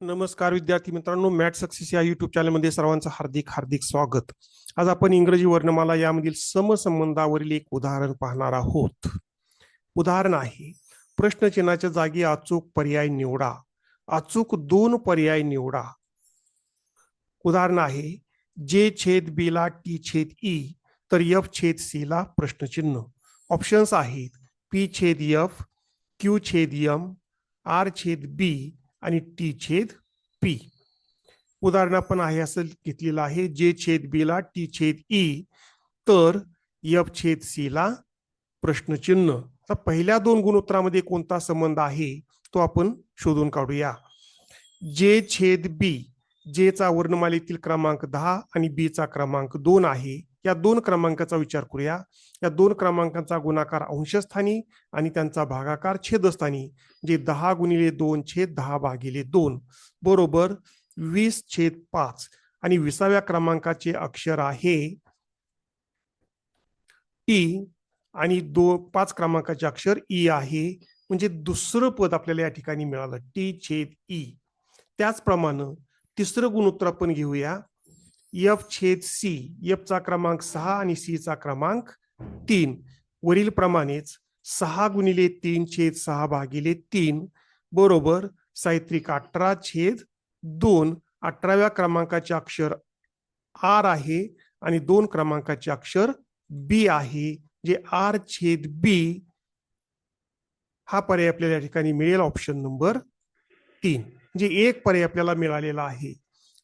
नमस्कार विद्यार्थी मित्रांनो मॅट सक्सेस या युट्यूब चॅनलमध्ये सर्वांचं हार्दिक हार्दिक स्वागत. आज आपण इंग्रजी वर्णमाला यामधील समसंबंधावरील एक उदाहरण पाहणार आहोत. उदाहरण आहे प्रश्नचिन्हाच्या जागी अचूक पर्याय निवडा. अचूक दोन पर्याय निवडा. उदाहरण आहे जे छेद बी ला टी छेद ई तर एफ छेद सी ला प्रश्नचिन्ह. ऑप्शन्स आहेत पी छेद एफ क्यू छेद एम आर छेद बी आणि टी छेद पी उदाहरण आपण आहे असं घेतलेलं आहे जे छेद बी ला टी छेद ई तर एफ छेद सी ला प्रश्नचिन्ह. तर पहिल्या दोन गुणोत्तरामध्ये कोणता संबंध आहे तो आपण शोधून काढूया. जे छेद बी जे चा वर्णमालेतील क्रमांक दहा आणि बी चा क्रमांक दोन आहे या दोन क्रमांकाचा विचार करूया. या दोन क्रमांकांचा गुणाकार अंशस्थानी आणि त्यांचा भागाकार छेदस्थानी जे दहा गुणिले दोन छेद दहा भागिले दोन. बरोबर? वीस छेद पाच. आणि विसाव्या क्रमांकाचे अक्षर आहे टी. आणि दो पाच क्रमांकाचे अक्षर ई आहे. म्हणजे दुसरं पद आपल्याला या ठिकाणी मिळालं. टी छेद ई. त्याचप्रमाणे तिसरं गुणोत्तर आपण घेऊया. एफ छेद सी एफचा क्रमांक सहा आणि सीचा क्रमांक तीन. वरील प्रमाणेच सहा गुणिले तीन छेद सहा भागिले तीन बरोबर साहित्रिक अठरा छेद दोन. अठराव्या क्रमांकाचे अक्षर आर आहे आणि दोन क्रमांकाचे अक्षर बी आहे जे आर छेद बी हा पर्याय आपल्याला या ठिकाणी मिळेल ऑप्शन नंबर तीन. जे एक पर्याय आपल्याला मिळालेला आहे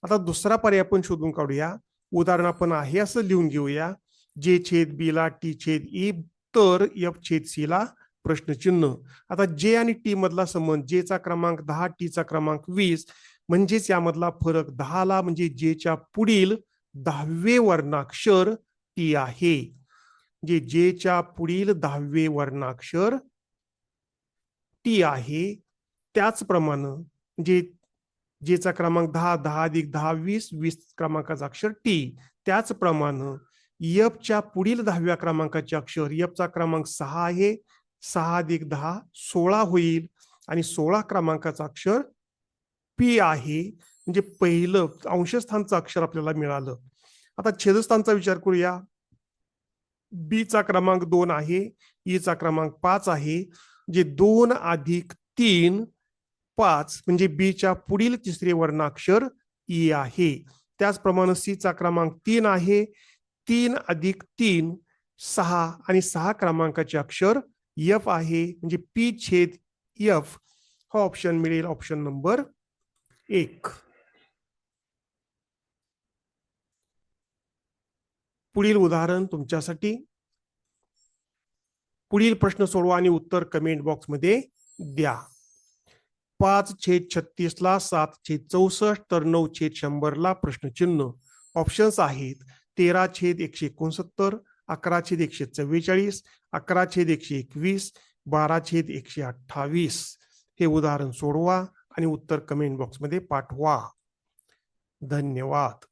आता दुसरा पर्याय आपण शोधून काढूया. उदाहरण आपण आहे असं लिहून घेऊया. जे छेद बी ला टी छेद ई तर एफ छेद सी ला प्रश्नचिन्ह. आता जे आणि टी मधला संबंध जे चा क्रमांक दहा टी चा क्रमांक वीस म्हणजेच यामधला फरक दहा ला म्हणजे जेच्या पुढील दहावे वर्णाक्षर टी आहे. जे जेच्या पुढील दहावे वर्णाक्षर टी आहे. त्याचप्रमाणे जे जेचा क्रमांक दहा दहा अधिक दहा वीस वीस क्रमांकाचा अक्षर टी त्याचप्रमाणे यपच्या पुढील दहाव्या क्रमांकाचे अक्षर यपचा क्रमांक सहा आहे. सहा अधिक दहा सोळा होईल. आणि सोळा क्रमांकाचा अक्षर पी आहे. म्हणजे पहिलं अंशस्थानचं अक्षर आपल्याला मिळालं. आता छेदस्थानचा विचार करूया. बी चा क्रमांक दोन आहे. ई चा क्रमांक पाच आहे. जे दोन अधिक तीन पाच म्हणजे बी च्या पुढील तिसरे वर्णाक्षर ई आहे. त्याचप्रमाणे सी चा क्रमांक तीन आहे. तीन अधिक तीन सहा आणि सहा क्रमांकाचे अक्षर यफ आहे. म्हणजे पी छेद यफ हा ऑप्शन मिळेल ऑप्शन नंबर एक. पुढील उदाहरण तुमच्यासाठी. पुढील प्रश्न सोडवा आणि उत्तर कमेंट बॉक्समध्ये द्या. पाच छेद छत्तीस ला सात छेद चौसष्ट तर नऊ छेद शंभरला प्रश्नचिन्ह. ऑप्शन्स आहेत तेरा छेद एकशे एकोणसत्तर अकरा छेद एकशे चव्वेचाळीस अकरा छेद एकशे एकवीस बारा छेद एकशे अठ्ठावीस. हे उदाहरण सोडवा आणि उत्तर कमेंट बॉक्समध्ये पाठवा. धन्यवाद.